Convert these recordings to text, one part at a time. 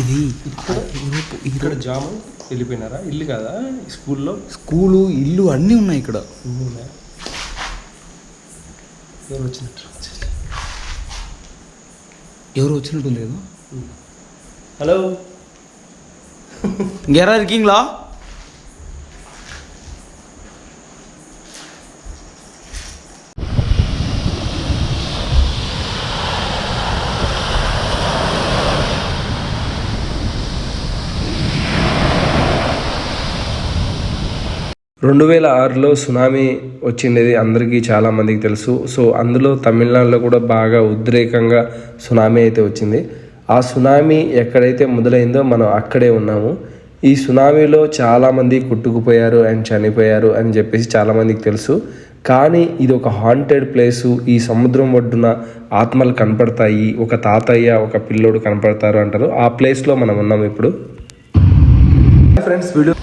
ఇది. ఇక్కడ ఇక్కడ జామ వెళ్ళిపోయినారా? ఇల్లు కదా? స్కూల్లో? స్కూలు ఇల్లు అన్నీ ఉన్నాయి ఇక్కడ. ఎవరు వచ్చినట్టు? ఎవరు వచ్చినట్టు కదా హలో? గెరా ఇరికింగ్లా రెండు వేల ఆరులో సునామీ వచ్చిండేది అందరికీ చాలామందికి తెలుసు. సో అందులో తమిళనాడులో కూడా బాగా ఉద్రేకంగా సునామీ అయితే వచ్చింది. ఆ సునామీ ఎక్కడైతే మొదలైందో మనం అక్కడే ఉన్నాము. ఈ సునామీలో చాలామంది కొట్టుకుపోయారు అండ్ చనిపోయారు అని చెప్పేసి చాలామందికి తెలుసు. కానీ ఇది ఒక హాంటెడ్ ప్లేసు ఈ సముద్రం ఒడ్డున ఆత్మలు కనపడతాయి. ఒక తాతయ్య ఒక పిల్లోడు కనపడతారు అంటారు. ఆ ప్లేస్లో మనం ఉన్నాం ఇప్పుడు. Friends video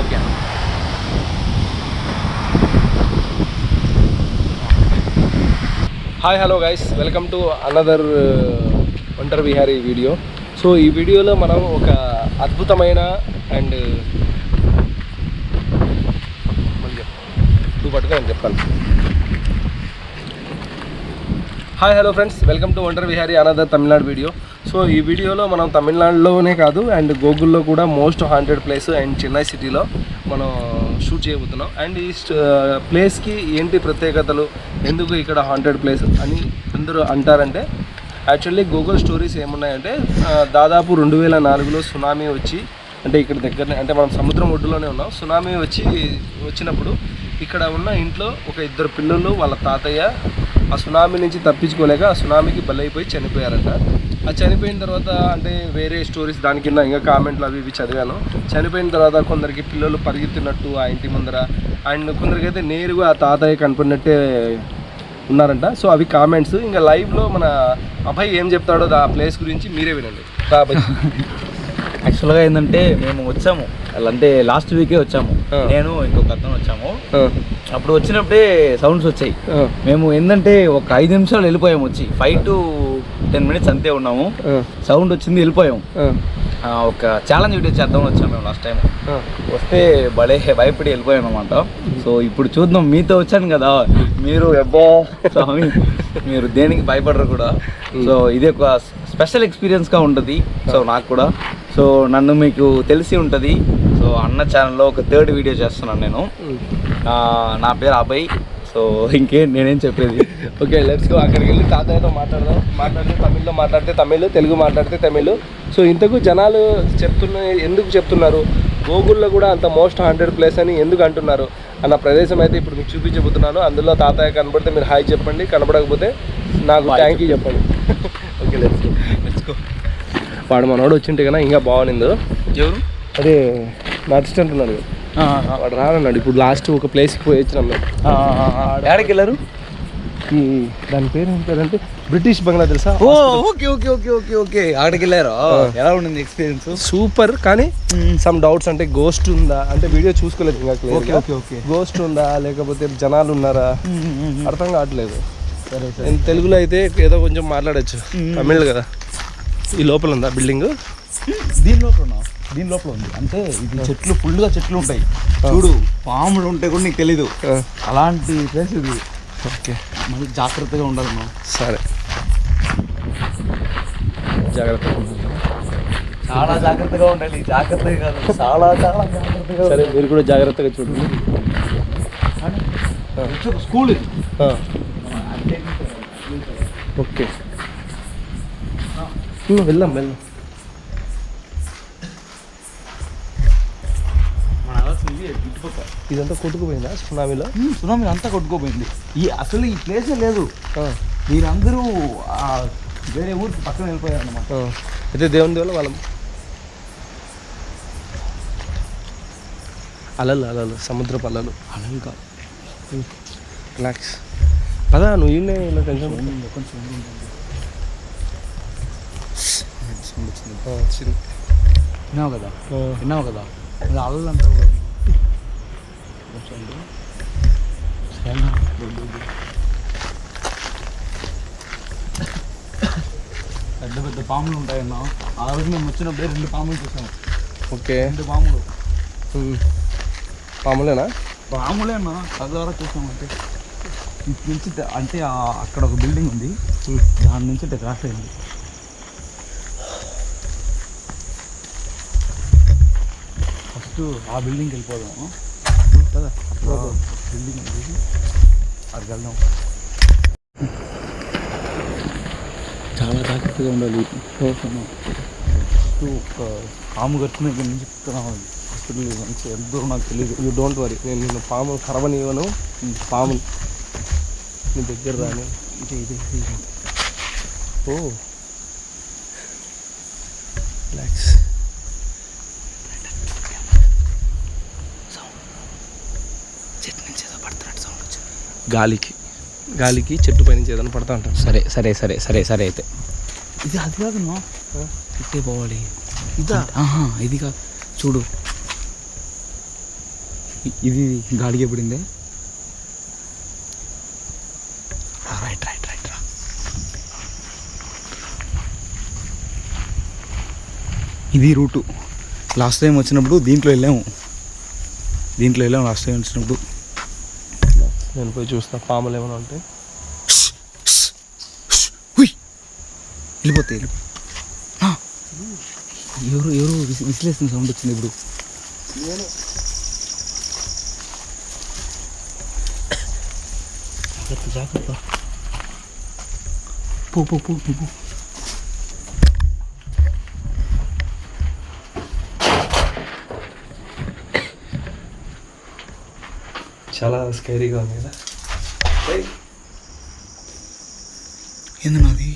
okay hi hello guys welcome to another wander Vihari video so ఈ వీడియోలో మనం ఒక అద్భుతమైన అండ్ uh, నువ్వు పట్టుకో నేను చెప్తాను. Hi hello friends welcome to wander Vihari another Tamil Nadu video so ఈ వీడియోలో మనం తమిళనాడులోనే కాదు అండ్ గూగుల్లో కూడా most haunted place and Chennai సిటీలో మనం షూట్ చేయబోతున్నాం. అండ్ ఈ uh, ప్లేస్కి ఏంటి ప్రత్యేకతలు ఎందుకు ఇక్కడ హాంటెడ్ ప్లేస్ అని అందరూ అంటారంటే యాక్చువల్లీ గూగుల్ స్టోరీస్ ఏమున్నాయంటే దాదాపు రెండు వేల నాలుగులో సునామీ వచ్చి అంటే ఇక్కడ దగ్గరనే అంటే మనం సముద్రం ఒడ్డులోనే ఉన్నాం సునామీ వచ్చి వచ్చినప్పుడు ఇక్కడ ఉన్న ఇంట్లో ఒక ఇద్దరు పిల్లలు వాళ్ళ తాతయ్య ఆ సునామీ నుంచి తప్పించుకోలేక ఆ సునామీకి బలైపోయి చనిపోయారంట. ఆ చనిపోయిన తర్వాత అంటే వేరే స్టోరీస్ దాని కింద ఇంకా కామెంట్లు అవి ఇవి చదివాను. చనిపోయిన తర్వాత కొందరికి పిల్లలు పరిగెత్తినట్టు ఆ ఇంటి ముందర అండ్ కొందరికైతే నేరుగా ఆ తాతయ్య కనపడినట్టే ఉన్నారంట. సో అవి కామెంట్స్ ఇంకా లైవ్లో మన అభయ్ ఏం చెప్తాడో ఆ ప్లేస్ గురించి మీరే వినండి. అభయ్. యాక్చువల్గా ఏంటంటే మేము వచ్చాము. అంటే లాస్ట్ వీకే వచ్చాము. నేను ఇంకొక అతను వచ్చాము. అప్పుడు వచ్చినప్పుడే సౌండ్స్ వచ్చాయి. మేము ఏంటంటే ఒక ఐదు నిమిషాలు వెళ్ళిపోయాము వచ్చి. ఫైవ్ టు టెన్ మినిట్స్ అంతే ఉన్నాము. సౌండ్ వచ్చింది వెళ్ళిపోయాం ఆ, ఆ, ఒక ఛాలెంజ్ వీడియో చేద్దామని వచ్చాము మేము లాస్ట్ టైం. వస్తే భలే భయపడి వెళ్ళిపోయాం అనమాట సో ఇప్పుడు చూద్దాం మీతో వచ్చాను కదా. మీరు ఎబ్బో స్వామి మీరు దేనికి భయపడరు కూడా. సో ఇది ఒక స్పెషల్ ఎక్స్పీరియన్స్గా ఉంటుంది. సో నాకు కూడా. సో నన్ను మీకు తెలిసి ఉంటుంది. సో అన్న ఛానల్లో ఒక థర్డ్ వీడియో చేస్తున్నాను నేను. నా పేరు అభయ్. సో ఇంకేం నేనేం చెప్పేది? ఓకే లెట్స్ గో అక్కడికి వెళ్ళి తాతయ్యతో మాట్లాడదాం. మాట్లాడితే తమిళ్ళో మాట్లాడితే తమిళ్ తెలుగు మాట్లాడితే తమిళ్. సో ఇంతకు జనాలు చెప్తున్న ఎందుకు చెప్తున్నారు? గూగుల్లో కూడా అంత మోస్ట్ హండ్రెడ్ ప్లేస్ అని ఎందుకు అంటున్నారు? అన్న ప్రదేశం అయితే ఇప్పుడు మీకు చూపించబోతున్నాను. అందులో తాతయ్య కనబడితే మీరు హాయ్ చెప్పండి. కనబడకపోతే నాకు థ్యాంక్ యూ చెప్పండి. Okay let's go let's go వాడు మనోడు వచ్చింటే కన్నా ఇంకా బాగునిందో ఎవరు? అదే నా అసిస్టెంట్ ఉన్నాడు కదా, వాడు రానన్నాడు. ఇప్పుడు లాస్ట్ ఒక ప్లేస్కి పోయి వచ్చినాం మేము. ఎక్కడికి వెళ్ళారు? ఈ దాని పేరు ఏం పేరంటే? బ్రిటిష్ బంగ్లా తెలుసా? ఓ okay okay okay okay okay. అక్కడికి వెళ్ళారు. ఎలా ఉండింది ఎక్స్పీరియన్స్ సూపర్ కానీ సమ్ డౌట్స్ అంటే గోస్ట్ ఉందా? అంటే వీడియో చూసుకోలేదు ఇంకా ఓకే ఓకే ఓకే. గోస్ట్ ఉందా? లేకపోతే జనాలు ఉన్నారా? అర్థం కావట్లేదు. సరే నేను తెలుగులో అయితే ఏదో కొంచెం మాట్లాడచ్చు. తమిళ్ కదా? ఈ లోపల ఉందా బిల్డింగ్ దీని లోపల ఉన్నా? దీని లోపల ఉంది. అంటే ఇది చెట్లు ఫుల్గా చెట్లు ఉంటాయి. చూడు పాములు ఉంటాయి కూడా నీకు తెలీదు. అలాంటి ప్లేస్ ఇది. ఓకే. మళ్ళీ జాగ్రత్తగా ఉండాలి మనం సరే. జాగ్రత్త చాలా జాగ్రత్తగా ఉండాలి. జాగ్రత్తగా కాదు చాలా చాలా జాగ్రత్తగా సరే మీరు కూడా జాగ్రత్తగా చూడండి. School okay. ఉమ్, వెళ్దాం ఇదంతా కొట్టుకుపోయిందా? సునామీలో? సునామీ అంతా కొట్టుకోపోయింది. ఈ అసలు ఈ ప్లేసే లేదు. మీరందరూ వేరే ఊరికి పక్కన వెళ్ళిపోయారు అనమాట. అయితే దేవుని దేవుల వాళ్ళం అలలు అలలు సముద్రపు అలలు. అలాగే కాదు. రిలాక్స్ పదా నువ్వు ఈయనే ఇలా టెన్షన్ కొంచెం వచ్చింది విన్నావు కదా? విన్నావు కదా? అల్లు అంటావు ఉండు. చాలా. పాములు ఉంటాయన్నా ఆ రోజు మేము వచ్చినప్పుడే రెండు పాములు చూసాము ఓకే రెండు పాములు. పాములేనా పాములే అన్న కళ్ళ ద్వారా చూసామంటే ఇటు నుంచి అంటే అక్కడ ఒక బిల్డింగ్ ఉంది. దాని నుంచి క్రాస్ అయింది ఫస్ట్ ఆ బిల్డింగ్కి వెళ్ళిపోదాము బిల్డింగ్ అక్కడికి వెళ్దాం. చాలా జాగ్రత్తగా ఉండాలి. ఫస్ట్ ఒక పాము కట్టిన దగ్గర నుంచి రావాలి హాస్పిటల్ మంచి ఎంత దూరం నాకు తెలియదు. యూ డోంట్ వరీ నేను నిన్ను పాము కరవనివ్వను. పాము నీ దగ్గర రాని. ఇదే ఇదే ఇదే. ఓ. రిలాక్స్ చెట్టు నుంచి ఏదో పడుతున్నట్టు సౌండ్ వచ్చింది గాలికి. గాలికి చెట్టు పై నుంచి ఏదైనా పడతా ఉంటాను సరే సరే సరే సరే సరే అయితే. ఇది అది కాదు ఇట్టే పోవాలి. ఇదా. ఆహా ఇది కాదు చూడు. ఇది గాడికి పడిందే రైట్ రైట్ రైట్ రా. ఇది రూటు. లాస్ట్ టైం వచ్చినప్పుడు దీంట్లో వెళ్ళాము. దీంట్లో వెళ్ళాము లాస్ట్ టైం వచ్చినప్పుడు. నేను పోయి చూస్తా పాములు ఏమైనా ఉంటాయి వెళ్ళిపోతే వెళ్ళిపోతాయి ఎవరు ఎవరు విసి విసిలేసిన సౌండ్ వచ్చింది ఇప్పుడు. జాగ్రత్త జాగ్రత్త. పో పో పో పో, చాలా స్కైరీగా ఉంది కదా? ఏంది నాది?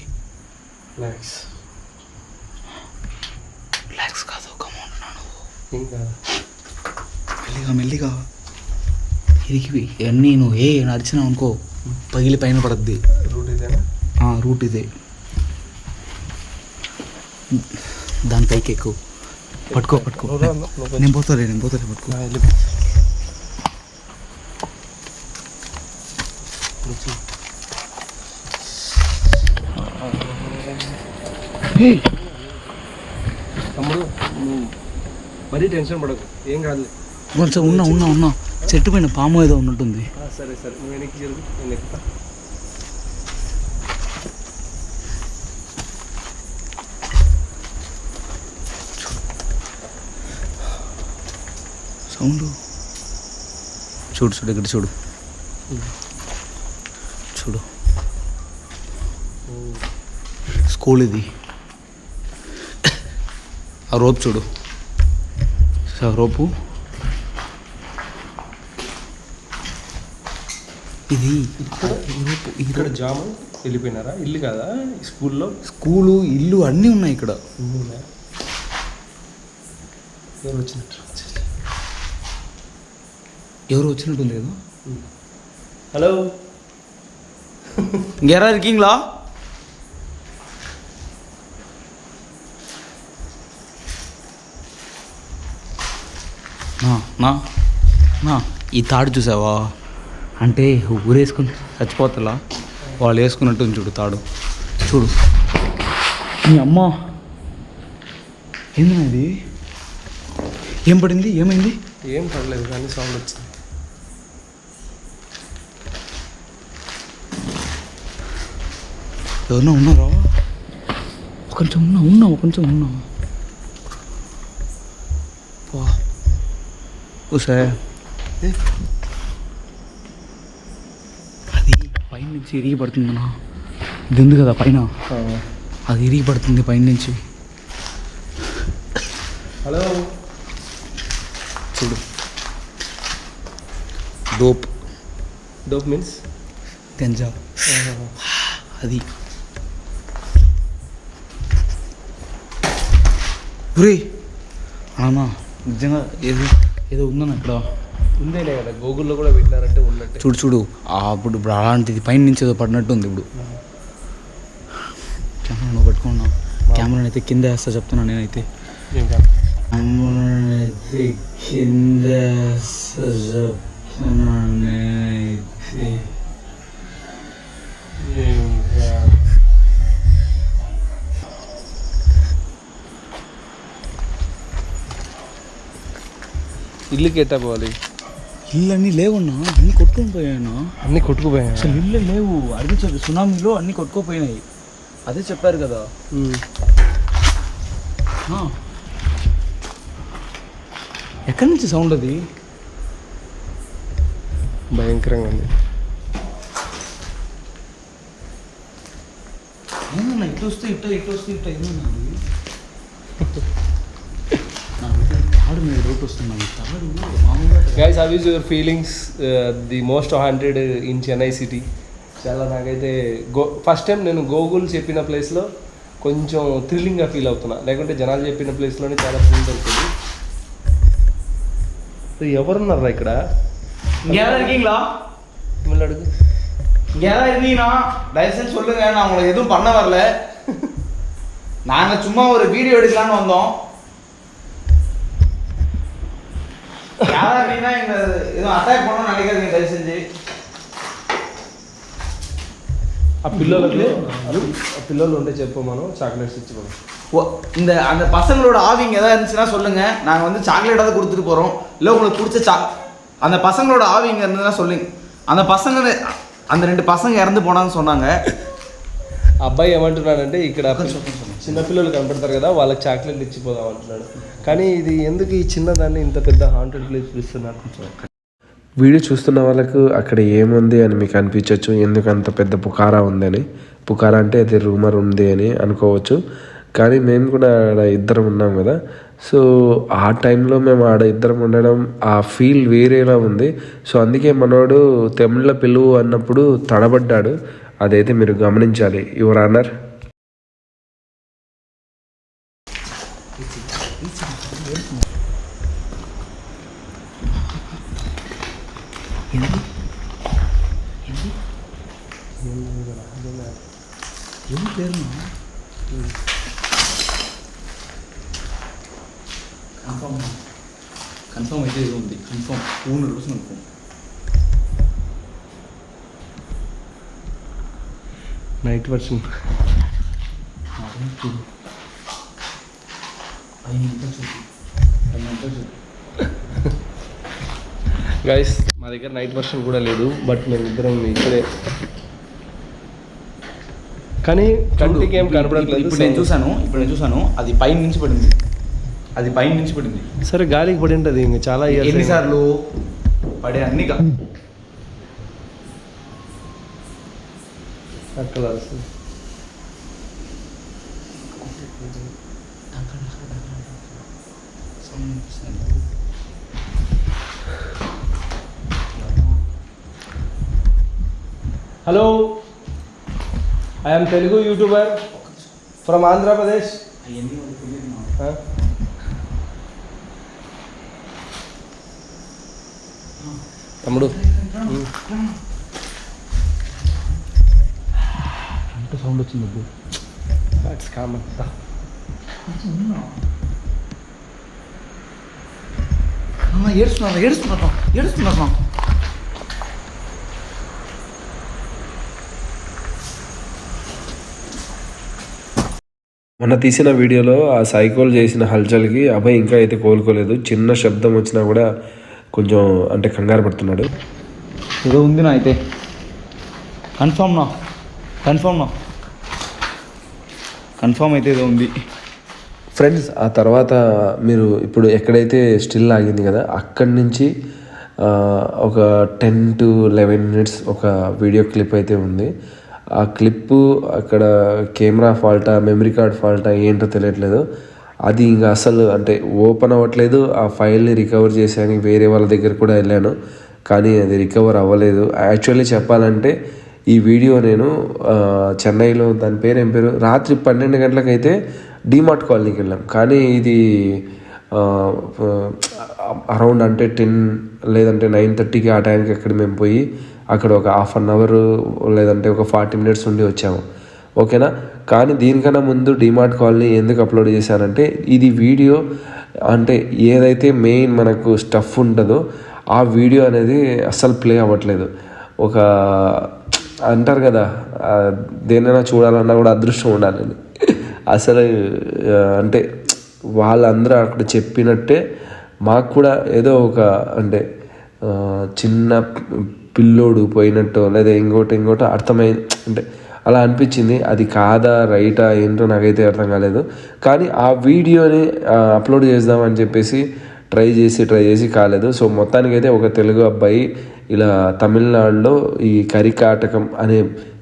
రిలాక్స్ రిలాక్స్ కాదు కమౌంట్ నాను ఇంకా మెల్లిగా మెల్లిగా. ఇదికి అన్నీ నువ్వు ఏ నడిచినావు అనుకో పగిలి పైన పడద్ది. రూట్ ఇదేనా? ఆ, రూట్ ఇదే. దాని పైకి ఎక్కువ పట్టుకో. పట్టుకో నేను పోతాలే నేను పోతాలే పట్టుకో. తమ్ముడు నువ్వు మరీ టెన్షన్ పడకు. ఏం కాదులే. కొంచెం ఉన్నా ఉన్నా ఉన్నా. చెట్టు పైన పాము ఏదో ఉన్నట్టుంది. సరే సరే. నువ్వు వెనక్కి జరుగు నేను ఎక్కుతా. సౌండ్. చూడు చూడు ఇక్కడ చూడు. చూడు. స్కూల్ ఇది. ఆ రోప్ చూడు. రోపు. ఇది. ఇక్కడ జాము వెళ్ళిపోయినారా? ఇల్లు కాదా? స్కూల్లో? స్కూలు ఇల్లు అన్నీ ఉన్నాయి ఇక్కడ. ఎవరు వచ్చినట్టు? ఎవరు వచ్చినట్టుంది కదా హలో? ఇంకెరా இருக்கீங்களா నా నా నా ఈ తాడు చూసావా అంటే ఊరేసుకుని చచ్చిపోతలా వాళ్ళు వేసుకున్నట్టు ఉంది చూడు తాడు చూడు మీ అమ్మ ఏంది ఇది ఏం పడింది ఏమైంది ఏం పర్లేదు కానీ సౌండ్ వచ్చింది ఎవరన్నా ఉన్నారా కొంచెం ఉన్నా ఉన్నా కొంచెం ఉన్నా వా ఊసే అది పైన నుంచి ఇరిగి పడుతుందన్నా ఇది ఉంది కదా పైన అది ఇరిగి పడుతుంది పైన నుంచి హలో చూడు డోప్ డోప్ మీన్స్ గంజా అది ఒరే అన్నా నిజంగా ఏదో ఏదో ఉందన్న ఇక్కడ. ఉందేలే కదా గూగుల్లో కూడా పెట్టినారంటే ఉన్నట్టే. చూడు చూడు. అప్పుడు ఇప్పుడు అలాంటిది పైన నుంచి ఏదో పడినట్టు ఉంది ఇప్పుడు. కెమెరా నువ్వు పట్టుకున్నా కెమెరా అయితే కింద వేస్తా చెప్తున్నా నేనైతే. కాదు అయితే కింద వేస్తా చెప్తున్నా నేనైతే. ఇల్లుకి ఎట్టా పోవాలి ఇల్లు అన్నీ లేవున్నా? అన్నీ కొట్టుకొని పోయాను అన్నీ కొట్టుకుపోయా అసలు ఇల్లు లేవు. అడిగి చెప్పి సునామీలో అన్నీ కొట్టుకోపోయినాయి. అదే చెప్పారు కదా. ఎక్కడి నుంచి సౌండ్ అది? భయంకరంగా ఉంది. ఏమన్నా ఇటు వస్తే ఇట్ట ఇటు వస్తే ఇట్ట ఏమన్నా guys how is your feelings the most hundred in Chennai city చాలా నాకైతే గో ఫస్ట్ టైం నేను గోగుల్ చెప్పిన ప్లేస్లో కొంచెం థ్రిల్లింగ్గా ఫీల్ అవుతున్నా లేకుంటే జనాలు చెప్పిన ప్లేస్లోనే చాలా ఫీల్ దొరుకుతుంది సో ఎవరున్నారా ఇక్కడ இங்கேதான் இருக்கீங்களா మిమ్మల్ని అడుగు இங்கேதான் இருந்தீங்கன்னா தயவு செஞ்சு சொல்லுங்க நான் உங்களுக்கு எதுவும் பண்ண வரல நாங்க சும்மா ஒரு வீடியோ எடுக்கலாம்னு வந்தோம் யாரா இருந்தீங்கன்னா எங்க எதுவும் அட்டாக் பண்ணணும்னு நினைக்காதீங்க தயவு செஞ்சு ఆ పిల్లలకు ఆ పిల్లలు ఉంటే చెప్పు మనం చాక్లెట్స్ ఇచ్చి మనం ஓ, இந்த அந்த பசங்களோட ஆவிங்க ஏதாவது இருந்துச்சுன்னா சொல்லுங்க நாங்க வந்து சாக்லேட்டாவது கொடுத்துட்டு போறோம் இல்ல உங்களுக்கு பிடிச்ச சா அந்த பசங்களோட ஆவிங்க இருந்ததுன்னா சொல்லுங்க அந்த பசங்க அந்த ரெண்டு பசங்க இறந்து போனான்னு சொன்னாங்க ఆ అబ్బాయి ఏమంటున్నాడంటే ఇక్కడ చిన్నపిల్లలు కనపడతారు కదా వాళ్ళకి చాక్లెట్లు ఇచ్చిపోదాం అంటున్నాడు. కానీ ఇది ఎందుకు ఈ చిన్నదాన్ని ఇంత పెద్ద హాంటెడ్ ప్లేస్ పిలుస్తున్నారు కొంచెం వీడియో చూస్తున్న వాళ్ళకు అక్కడ ఏముంది అని మీకు అనిపించవచ్చు ఎందుకు అంత పెద్ద పుకారా ఉందని. పుకారా అంటే అది రూమర్ ఉంది అని అనుకోవచ్చు. కానీ మేము కూడా ఆడ ఇద్దరం ఉన్నాం కదా. సో ఆ టైంలో మేము ఆడ ఇద్దరం ఉండడం ఆ ఫీల్ వేరేలా ఉంది. సో అందుకే మనోడు తమిళ పిలువు అన్నప్పుడు తడబడ్డాడు. అదైతే మీరు గమనించాలి. Your honour. పేరునా? కన్ఫర్మ్. కన్ఫర్మ్ అయితే ఇది ఉంది. Confirm. Hundred rupees confirm night version guys మా దగ్గర నైట్ వర్షన్ కూడా లేదు బట్ మేము ఇద్దరం ఇక్కడే కానీ కంటికి ఏం కనపడట్లేదు ఇప్పుడు నేను చూసాను ఇప్పుడు నేను చూసాను అది పైన నుంచి పడింది అది పైన నుంచి పడింది సరే గాలికి పడి ఉంటుంది ఇంక చాలా. ఎన్నిసార్లు పడే అన్ని అక్కడ. Hello I'm Telugu youtuber from Andhra Pradesh. తమ్ముడు. ఎంత సౌండ్ వచ్చింది అబ్బో. కామన్ అన్న ఏడుస్తున్నా ఏడుస్తున్నా మొన్న తీసిన వీడియోలో ఆ సైకోల్ చేసిన హల్చల్కి అభయ్ ఇంకా అయితే కోలుకోలేదు. చిన్న శబ్దం వచ్చినా కూడా కొంచెం అంటే కంగారు పడుతున్నాడు. ఏదో ఉంది నా అయితే. కన్ఫామ్ నా. కన్ఫామ్ నా. కన్ఫామ్ అయితే ఏదో ఉంది. ఫ్రెండ్స్ ఆ తర్వాత మీరు ఇప్పుడు ఎక్కడైతే స్టిల్ ఆగింది కదా అక్కడి నుంచి ఒక టెన్ టు లెవెన్ మినిట్స్ ఒక వీడియో క్లిప్ అయితే ఉంది. ఆ క్లిప్పు అక్కడ కెమెరా ఫాల్టా మెమరీ కార్డ్ ఫాల్టా ఏంటో తెలియట్లేదు. అది ఇంకా అసలు అంటే ఓపెన్ అవ్వట్లేదు. ఆ ఫైల్ని రికవర్ చేసానికి వేరే వాళ్ళ దగ్గర కూడా వెళ్ళాను. కానీ అది రికవర్ అవ్వలేదు. యాక్చువల్లీ చెప్పాలంటే ఈ వీడియో నేను చెన్నైలో దాని పేరు ఏం పేరు? రాత్రి పన్నెండు గంటలకైతే డిమార్ట్ కాలనీకి వెళ్ళాం. కానీ ఇది అరౌండ్ అంటే టెన్ లేదంటే నైన్ థర్టీకి ఆ టైంకి అక్కడ మేము పోయి అక్కడ ఒక హాఫ్ అన్ అవర్ లేదంటే ఒక ఫార్టీ మినిట్స్ ఉండి వచ్చాము. ఓకేనా? కానీ దీనికన్నా ముందు డిమార్ట్ కాలనీ ఎందుకు అప్లోడ్ చేశానంటే ఇది వీడియో అంటే ఏదైతే మెయిన్ మనకు స్టఫ్ ఉంటుందో ఆ వీడియో అనేది అస్సలు ప్లే అవ్వట్లేదు. ఒక అంటారు కదా ఆ, దేనైనా చూడాలన్నా కూడా అదృష్టం ఉండాలని అసలు అంటే వాళ్ళందరూ అక్కడ చెప్పినట్టే మాకు కూడా ఏదో ఒక అంటే చిన్న పిల్లోడు పోయినట్టు లేదా ఇంకోటి ఇంకోటి అర్థమై అంటే అలా అనిపించింది. అది కాదా రైటా ఏంటో నాకైతే అర్థం కాలేదు. కానీ ఆ వీడియోని అప్లోడ్ చేద్దామని చెప్పేసి ట్రై చేసి ట్రై చేసి కాలేదు. సో మొత్తానికైతే ఒక తెలుగు అబ్బాయి ఇలా తమిళనాడులో ఈ కరికాటకం అనే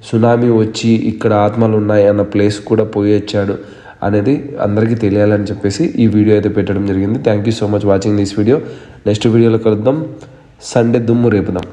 సునామీ వచ్చి ఇక్కడ ఆత్మలు ఉన్నాయి అన్న ప్లేస్ కూడా పోయి వచ్చాడు అనేది అందరికీ తెలియాలని చెప్పేసి ఈ వీడియో అయితే పెట్టడం జరిగింది. Thank you so much watching this video next వీడియోలో కలుద్దాం. సండే దుమ్ము రేపుదాం.